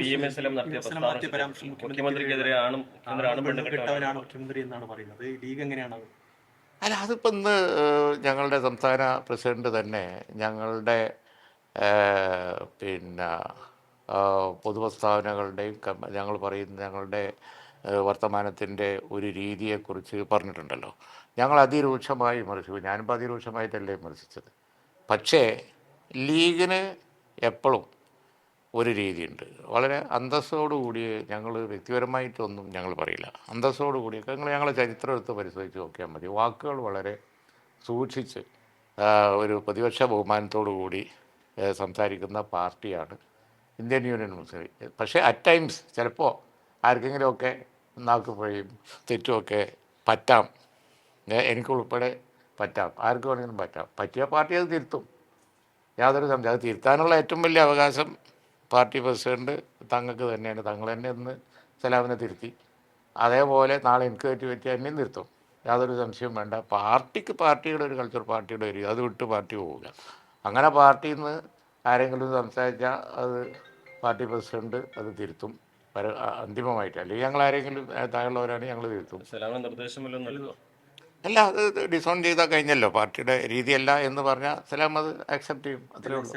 P M S എല്ലാം നടത്തിയ PMSLM നടത്തിയ പരാമർശം പ്രസ്താവന മുഖ്യമന്ത്രിക്കെതിരെ ആണും കേന്ദ്ര ആണും പെണ്ണും കെട്ടവനാണ് കെട്ടവനാണ് മുഖ്യമന്ത്രി എന്നാണ് പറയുന്നത്. ഈ ലീഗ് എങ്ങനെയാണ് അല്ല അതിപ്പോ ഇന്ന് ഞങ്ങളുടെ സംസ്ഥാന പ്രസിഡന്റ് തന്നെ ഞങ്ങളുടെ പിന്നെ പൊതുപ്രസ്താവനകളുടെയും ഞങ്ങൾ പറയുന്ന ഞങ്ങളുടെ വർത്തമാനത്തിന്റെ ഒരു രീതിയെക്കുറിച്ച് പറഞ്ഞിട്ടുണ്ടല്ലോ. ഞങ്ങൾ അതിരൂക്ഷമായി വിമർശിച്ചു. ഞാനിപ്പോൾ അതിരൂക്ഷമായിട്ടല്ലേ വിമർശിച്ചത്. പക്ഷേ ലീഗിന് എപ്പോഴും ഒരു രീതിയുണ്ട്. വളരെ അന്തസ്സോടുകൂടി ഞങ്ങൾ വ്യക്തിപരമായിട്ടൊന്നും ഞങ്ങൾ പറയില്ല. അന്തസ്സോടുകൂടി നിങ്ങൾ ഞങ്ങളെ ചരിത്രം എടുത്ത് പരിശോധിച്ച് നോക്കിയാൽ മതി. വാക്കുകൾ വളരെ സൂക്ഷിച്ച് ഒരു പ്രതിപക്ഷ ബഹുമാനത്തോടു കൂടി ഏ, സംസാരിക്കുന്ന പാർട്ടിയാണ് ഇന്ത്യൻ യൂണിയൻ മുസ്ലിം ലീഗ്. പക്ഷേ അറ്റ് ടൈംസ് ചിലപ്പോൾ ആർക്കെങ്കിലുമൊക്കെ നാക്ക് പോയും തെറ്റുമൊക്കെ പറ്റാം. എനിക്ക് എനിക്കുൾപ്പെടെ പറ്റാം. ആർക്ക് വേണമെങ്കിലും പറ്റാം. പറ്റിയ പാർട്ടി അത് തിരുത്തും. യാതൊരു സംശയം അത് തിരുത്താനുള്ള ഏറ്റവും വലിയ അവകാശം പാർട്ടി പ്രസിഡന്റ് തങ്ങൾക്ക് തന്നെയാണ്. തങ്ങൾ തന്നെ ഇന്ന് സലാമിനെ തിരുത്തി. അതേപോലെ നാളെ എനിക്ക് കയറ്റി പറ്റി എന്നെയും തിരുത്തും യാതൊരു സംശയവും വേണ്ട. പാർട്ടിക്ക് പാർട്ടിയുടെ ഒരു കൾച്ചർ പാർട്ടിയുടെ ഒരു അത് വിട്ട് പാർട്ടി പോവുക. അങ്ങനെ പാർട്ടിയിൽ നിന്ന് ആരെങ്കിലും സംസാരിച്ചാൽ അത് പാർട്ടി പ്രസിഡന്റ് അത് തിരുത്തും. അന്തിമമായിട്ട്. അല്ലെങ്കിൽ ഞങ്ങൾ ആരെങ്കിലും താഴെയുള്ളവരാണ് ഞങ്ങൾ തിരുത്തും. അല്ല അത് ഡിസോൺ ചെയ്താൽ കഴിഞ്ഞല്ലോ. പാർട്ടിയുടെ രീതിയല്ല എന്ന് പറഞ്ഞാൽ സലാം അത് ആക്സെപ്റ്റ് ചെയ്യും. അത്രേ ഉള്ളൂ.